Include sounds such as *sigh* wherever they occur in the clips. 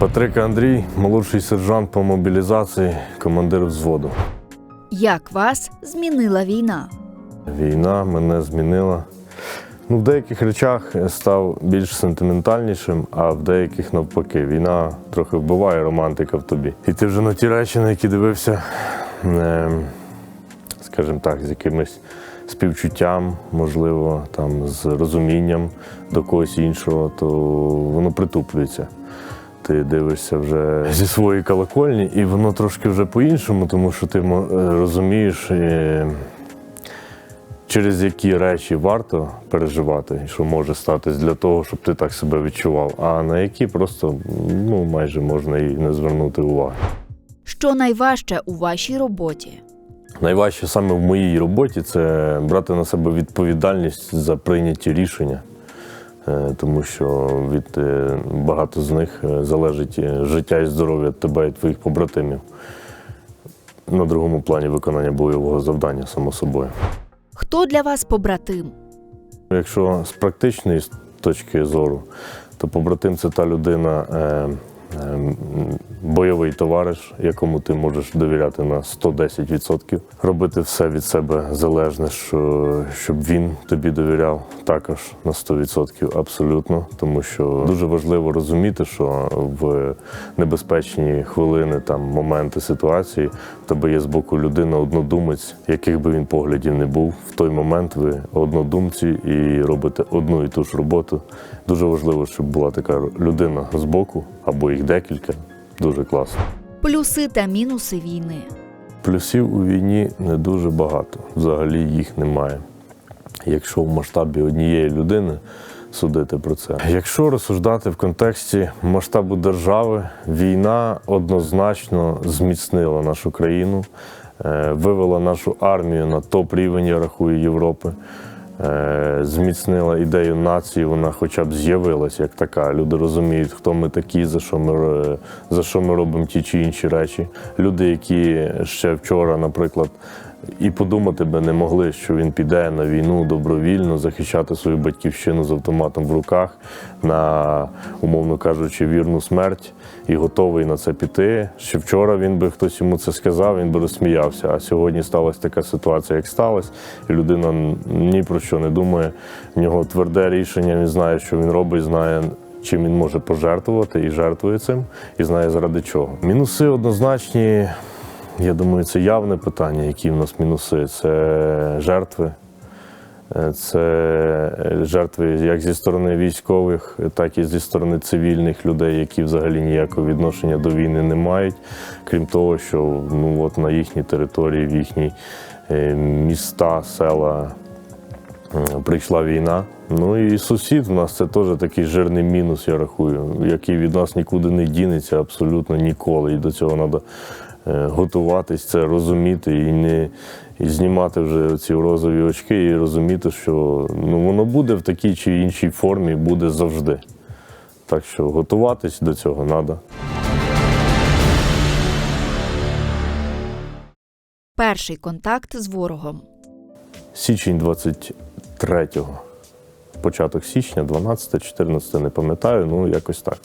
Патрик Андрій, молодший сержант по мобілізації, командир взводу. Як вас змінила війна? Війна мене змінила. Ну, в деяких речах став більш сентиментальнішим, а в деяких навпаки. Війна трохи вбиває романтика в тобі. І ти вже на ті речі, на які дивився, е, скажімо так, з якимось співчуттям, можливо, там, з розумінням до когось іншого, то воно притуплюється. Ти дивишся вже зі своєї колокольні, і воно трошки вже по-іншому, тому що ти е, розумієш. е, через які речі варто переживати, і що може статись для того, щоб ти так себе відчував, а на які просто ну, майже можна і не звернути уваги. Що найважче у вашій роботі? Найважче саме в моїй роботі це брати на себе відповідальність за прийняті рішення, тому що від е, багато з них е, залежить е, життя і здоров'я тебе і твоїх побратимів. На другому плані виконання бойового завдання, само собою. Хто для вас побратим? Якщо з практичної точки зору, то побратим це та людина, е, е, бойовий товариш, якому ти можеш довіряти на 110%, робити все від себе залежне, що, щоб він тобі довіряв також на 100% абсолютно. Тому що дуже важливо розуміти, що в небезпечні хвилини, там моменти ситуації, в тебе є з боку людина однодумець, яких би він поглядів не був. В той момент ви однодумці і робите одну і ту ж роботу. Дуже важливо, щоб була така людина з боку або їх декілька. Дуже класно. Плюси та мінуси війни. Плюсів у війні не дуже багато. Взагалі їх немає. Якщо в масштабі однієї людини судити про це. Якщо розсуждати в контексті масштабу держави, війна однозначно зміцнила нашу країну, е, вивела нашу армію на топ-рівень, я рахую, Європи. Е, Зміцнила ідею нації, вона хоча б з'явилася як така. Люди розуміють, хто ми такі, за що ми, е, за що ми робимо ті чи інші речі. Люди, які ще вчора, наприклад, і подумати би не могли, що він піде на війну добровільно захищати свою батьківщину з автоматом в руках на, умовно кажучи, вірну смерть і готовий на це піти. Ще вчора він би хтось йому це сказав, він би розсміявся. А сьогодні сталася така ситуація, як сталася, і людина ні про що не думає. В нього тверде рішення, він знає, що він робить, знає. Чим він може пожертвувати і жертвує цим, і знає заради чого. Мінуси однозначні. Я думаю, це явне питання, які в нас мінуси. Це жертви. Е, Це е, жертви як зі сторони військових, так і зі сторони цивільних людей, які взагалі ніякого відношення до війни не мають. Крім того, що ну, от на їхній території, в їхні е, міста, села прийшла війна. Ну і сусід в нас це теж такий жирний мінус, я рахую, який від нас нікуди не дінеться абсолютно ніколи. І до цього треба готуватись, це розуміти і не і знімати вже ці розові очки і розуміти, що ну, воно буде в такій чи іншій формі, буде завжди. Так що готуватись до цього треба. Перший контакт з ворогом. Січень 23-го. Початок січня, 12-14, не пам'ятаю, ну якось так.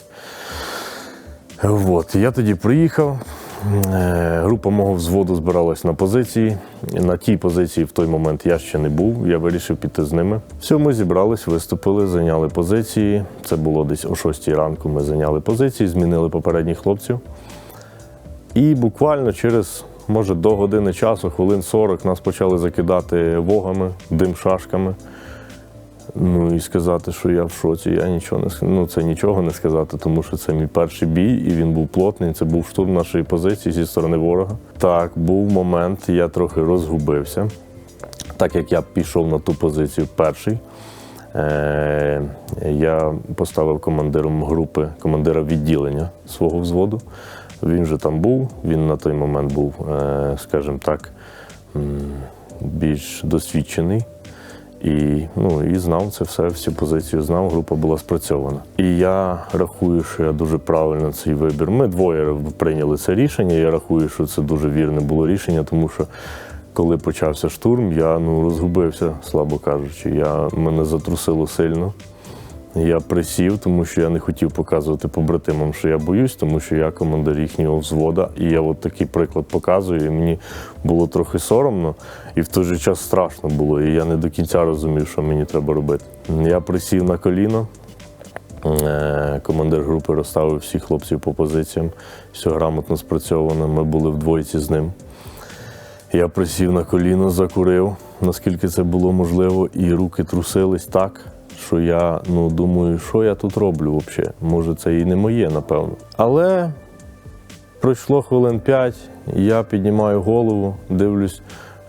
От, я тоді приїхав. Е, Група мого взводу збиралась на позиції. На тій позиції в той момент я ще не був. Я вирішив піти з ними. Все, ми зібрались, виступили, зайняли позиції. Це було десь о 6 ранку. Ми зайняли позиції, змінили попередніх хлопців. І буквально через, може, до години часу, хвилин 40, нас почали закидати вогами, дим-шашками. Ну і сказати, що я в шоці, я нічого не ну, це нічого не сказати, тому що це мій перший бій, і він був плотний. Це був штурм нашої позиції зі сторони ворога. Так, був момент, я трохи розгубився, так як я пішов на ту позицію перший. Е, я поставив командиром групи, командира відділення свого взводу. Він вже там був, він на той момент був, е, скажімо так, більш досвідчений. І, ну, і знав це все, всі позиції знав, група була спрацьована. І я рахую, що я дуже правильно цей вибір. Ми двоє прийняли це рішення. Я рахую, що це дуже вірне було рішення, тому що коли почався штурм, я ну, розгубився, слабо кажучи. Я, мене затрусило сильно. Я присів, тому що я не хотів показувати побратимам, що я боюсь, тому що я командир їхнього взвода. І я от такий приклад показую. І мені було трохи соромно, і в той же час страшно було. І я не до кінця розумів, що мені треба робити. Я присів на коліно. Е, Командир групи розставив всіх хлопців по позиціям. Все грамотно спрацьовано. Ми були в двойці з ним. Я присів на коліно, закурив, наскільки це було можливо, і руки трусились так, що я ну, думаю, що я тут роблю взагалі. Може, це і не моє, напевно. Але пройшло хвилин п'ять, я піднімаю голову, дивлюсь,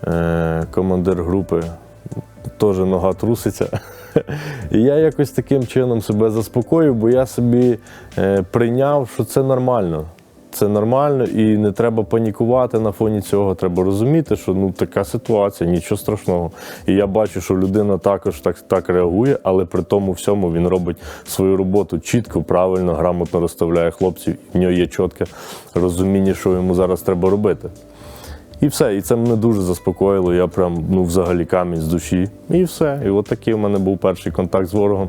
е- командир групи теж нога труситься. *laughs* І я якось таким чином себе заспокоїв, бо я собі е, прийняв, що це нормально. Це нормально і не треба панікувати на фоні цього. Треба розуміти, що ну така ситуація, нічого страшного. І я бачу, що людина також так, так реагує, але при тому всьому він робить свою роботу чітко, правильно, грамотно розставляє хлопців. В нього є чітке розуміння, що йому зараз треба робити. І все, і це мене дуже заспокоїло. Я прям ну, взагалі камінь з душі. І все. І от такий у мене був перший контакт з ворогом.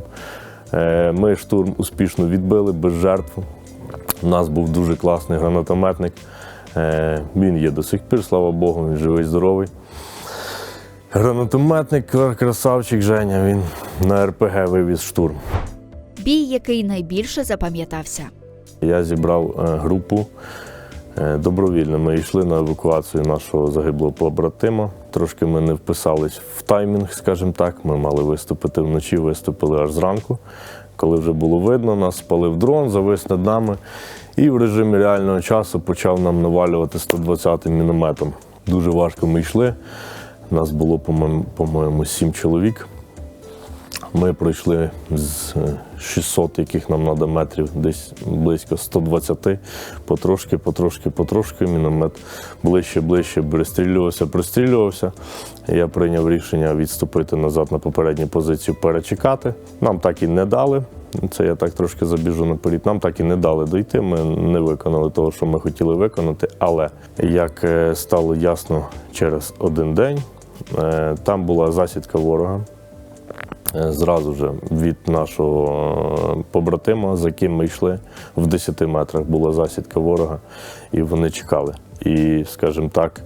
Е, Ми штурм успішно відбили без жертв. У нас був дуже класний гранатометник. Е, Він є до сих пір, слава Богу, він живий, здоровий. Гранатометник, красавчик Женя, він на РПГ вивіз штурм. Бій, який найбільше запам'ятався. Я зібрав е, групу е, добровільно. Ми йшли на евакуацію нашого загиблого побратима. Трошки ми не вписались в таймінг, скажімо так. Ми мали виступити вночі, виступили аж зранку. Коли вже було видно, нас спалив дрон, завис над нами і в режимі реального часу почав нам навалювати 120-м мінометом. Дуже важко ми йшли. Нас було, по-моєму, сім чоловік. Ми пройшли з е, 600, яких нам треба метрів, десь близько 120, потрошки, потрошки, потрошки. Міномет ближче, ближче пристрілювався, пристрілювався. Я прийняв рішення відступити назад на попередню позицію, перечекати. Нам так і не дали. Це я так трошки забіжу наперед. Нам так і не дали дойти. Ми не виконали того, що ми хотіли виконати. Але як е, стало ясно через один день, е, там була засідка ворога. Е, Зразу ж від нашого е, побратима, за ким ми йшли, в 10 метрах була засідка ворога, і вони чекали. І, скажімо так,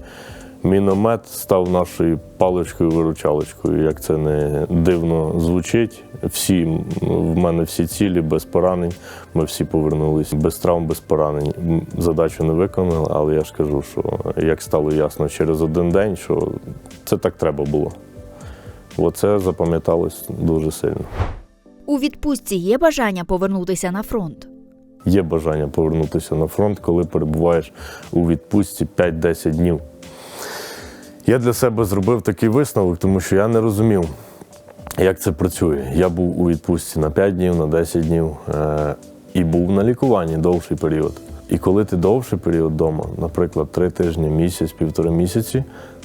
міномет став нашою паличкою-виручалочкою. Як це не дивно звучить. Всі в мене всі цілі без поранень. Ми всі повернулись без травм, без поранень. Задачу не виконали, але я ж кажу, що як стало ясно через один день, що це так треба було. Оце запам'яталось дуже сильно. У відпустці є бажання повернутися на фронт. Є бажання повернутися на фронт, коли перебуваєш у відпустці 5-10 днів. Я для себе зробив такий висновок, тому що я не розумів, як це працює. Я був у відпустці на 5 днів, на 10 днів е- і був на лікуванні довший період. І коли ти довший період вдома, наприклад, 3 тижні, місяць, півтора місяці,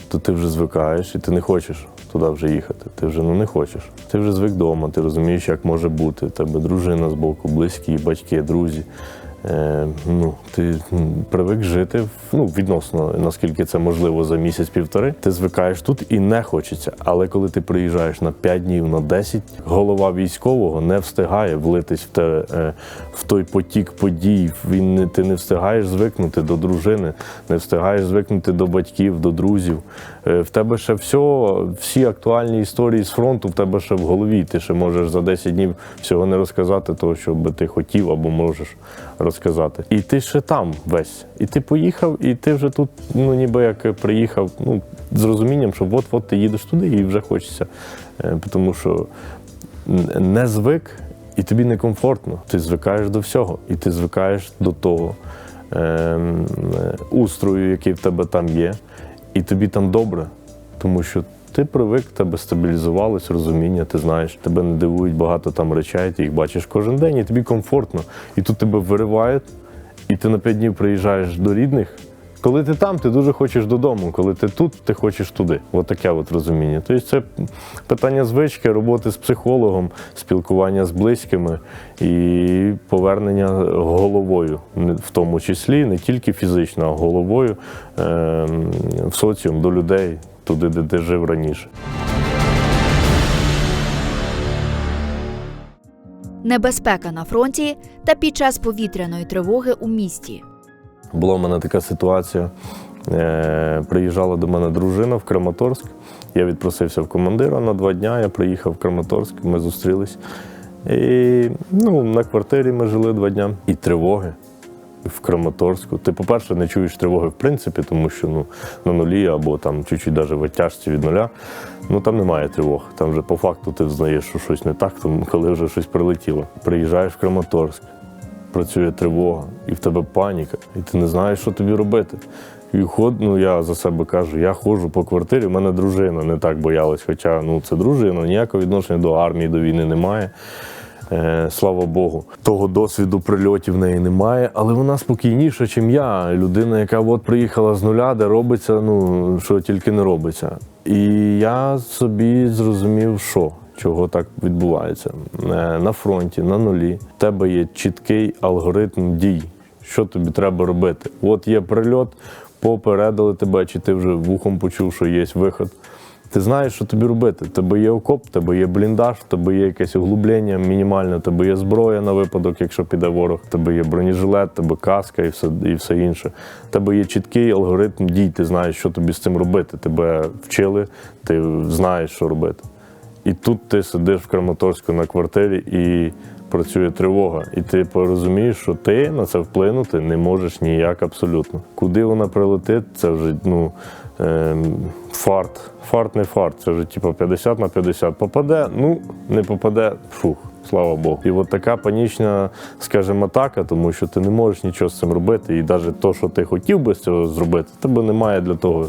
то ти вже звикаєш і ти не хочеш туди вже їхати. Ти вже ну не хочеш. Ти вже звик вдома, ти розумієш, як може бути. У тебе дружина з боку, близькі, батьки, друзі. Е, ну, ти привик жити ну, відносно, наскільки це можливо за місяць-півтори. Ти звикаєш тут і не хочеться. Але коли ти приїжджаєш на 5 днів, на 10, голова військового не встигає влитись в, те, е, в той потік подій. Він не, ти не встигаєш звикнути до дружини, не встигаєш звикнути до батьків, до друзів. Е, в тебе ще все, всі актуальні історії з фронту в тебе ще в голові. Ти ще можеш за 10 днів всього не розказати того, що би ти хотів або можеш розказати. І ти ще там весь. І ти поїхав, і ти вже тут, ну ніби як приїхав, ну з розумінням, що от-от ти їдеш туди і вже хочеться. Е, Тому що не звик, і тобі некомфортно. Ти звикаєш до всього, і ти звикаєш до того ем, е, устрою, який в тебе там є, і тобі там добре, тому що. Ти привик, тебе стабілізувалось розуміння, ти знаєш, тебе не дивують багато там речей, ти їх бачиш кожен день, і тобі комфортно. І тут тебе виривають, і ти на п'ять днів приїжджаєш до рідних. Коли ти там, ти дуже хочеш додому. Коли ти тут, ти хочеш туди. От таке от розуміння. Тобто це питання звички, роботи з психологом, спілкування з близькими і повернення головою, в тому числі не тільки фізично, а головою ем, в соціум до людей, туди, де ти жив раніше. небезпека на фронті та під час повітряної тривоги у місті. Була в мене така ситуація. Е, приїжджала до мене дружина в Краматорськ. Я відпросився в командира на два дня. Я приїхав в Краматорськ, ми зустрілись. І ну, на квартирі ми жили два дня. І тривоги в Краматорську. Ти, по-перше, не чуєш тривоги в принципі, тому що ну, на нулі або там чуть-чуть навіть в оттяжці від нуля. Ну там немає тривог. Там вже по факту ти взнаєш, що щось не так, тому коли вже щось прилетіло. Приїжджаєш в Краматорськ, працює тривога, і в тебе паніка, і ти не знаєш, що тобі робити. І ход, ну я за себе кажу, я ходжу по квартирі, в мене дружина не так боялась, хоча ну це дружина, ніякого відношення до армії, до війни немає. Е, слава Богу, того досвіду прильотів в неї немає, але вона спокійніша, ніж я. Людина, яка от приїхала з нуля, де робиться, ну що тільки не робиться. І я собі зрозумів, що чого так відбувається. Е, На фронті, на нулі, в тебе є чіткий алгоритм дій, що тобі треба робити. От є прильот, попередили тебе, чи ти вже вухом почув, що є виход. Ти знаєш, що тобі робити. Тебе є окоп, тебе є бліндаж, тебе є якесь углублення мінімальне, тебе є зброя на випадок, якщо піде ворог, тебе є бронежилет, тебе каска і все, і все інше. Тебе є чіткий алгоритм дій, ти знаєш, що тобі з цим робити. Тебе вчили, ти знаєш, що робити. І тут ти сидиш в Краматорську на квартирі і працює тривога. І ти порозумієш, що ти на це вплинути не можеш ніяк абсолютно. Куди вона прилетить, це вже ну, фарт. Фарт не фарт, це вже типу 50 на 50. Попаде, ну не попаде, фух. Слава Богу. І от така панічна, скажімо, атака, тому що ти не можеш нічого з цим робити. І навіть те, що ти хотів би з цього зробити, тебе немає для того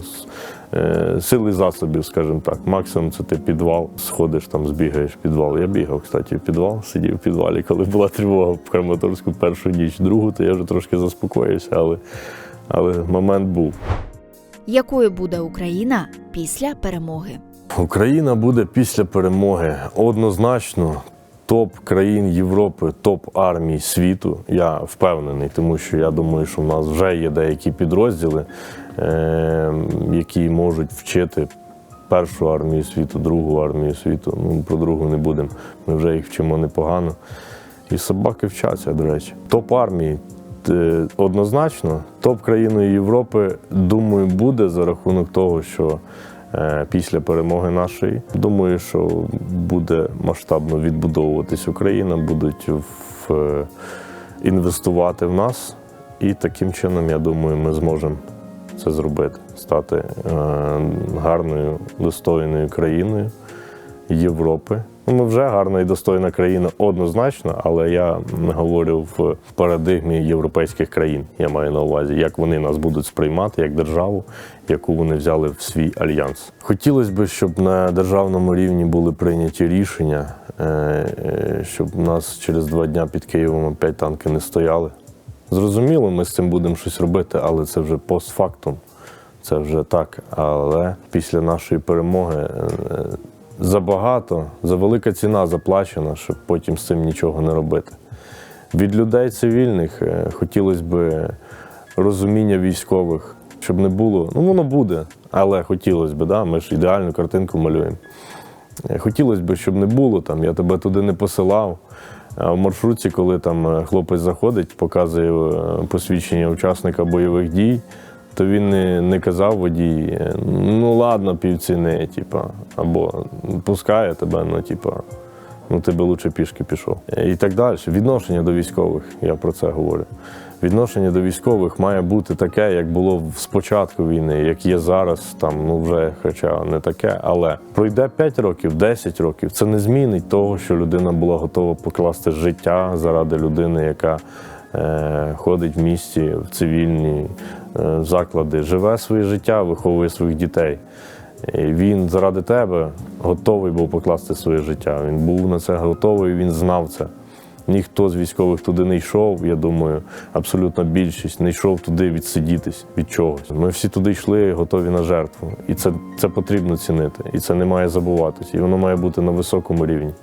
е, сили засобів, скажімо так. Максимум це ти підвал, сходиш там, збігаєш в підвал. Я бігав, кстати, в підвал, сидів в підвалі, коли була тривога в Краматорську першу ніч, другу, то я вже трошки заспокоївся, але, але момент був. Якою буде Україна після перемоги? Україна буде після перемоги однозначно топ країн Європи, топ армій світу. Я впевнений, тому що я думаю, що в нас вже є деякі підрозділи, е- які можуть вчити першу армію світу, другу армію світу. Ну, про другу не будемо. Ми вже їх вчимо непогано. І собаки вчаться, до речі. Топ армії однозначно, топ країною Європи, думаю, буде за рахунок того, що е, після перемоги нашої, думаю, що буде масштабно відбудовуватись Україна, будуть в, е, інвестувати в нас. І таким чином, я думаю, ми зможемо це зробити, стати е, гарною, достойною країною. Європи. Ну, Ми вже гарна і достойна країна однозначно, але я говорю в парадигмі європейських країн. Я маю на увазі, як вони нас будуть сприймати як державу, яку вони взяли в свій альянс. Хотілося б, щоб на державному рівні були прийняті рішення, е, е, щоб нас через два дня під Києвом опять танки не стояли. Зрозуміло, ми з цим будемо щось робити, але це вже постфактум. Це вже так. Але після нашої перемоги е, забагато, за велика ціна заплачена, щоб потім з цим нічого не робити. Від людей цивільних е, хотілося б розуміння військових, щоб не було. Ну, воно буде, але хотілося б, да? ми ж ідеальну картинку малюємо. Е, Хотілося б, щоб не було там, я тебе туди не посилав. А в маршрутці, коли там е, хлопець заходить, показує посвідчення учасника бойових дій, то він не, не казав водій, е, ну ладно, півціни, типа, або пускає тебе, ну, типа, ну ти би лучше пішки пішов. І так далі. Відношення до військових, я про це говорю. Відношення до військових має бути таке, як було спочатку війни, як є зараз, там ну вже хоча не таке, але пройде 5 років, 10 років. Це не змінить того, що людина була готова покласти життя заради людини, яка ходить в місті в цивільні е, заклади, живе своє життя, виховує своїх дітей. Він заради тебе готовий був покласти своє життя. Він був на це готовий, він знав це. Ніхто з військових туди не йшов, я думаю, абсолютно більшість не йшов туди відсидітись від чогось. Ми всі туди йшли готові на жертву. І це, це потрібно цінити. І це не має забуватись. І воно має бути на високому рівні.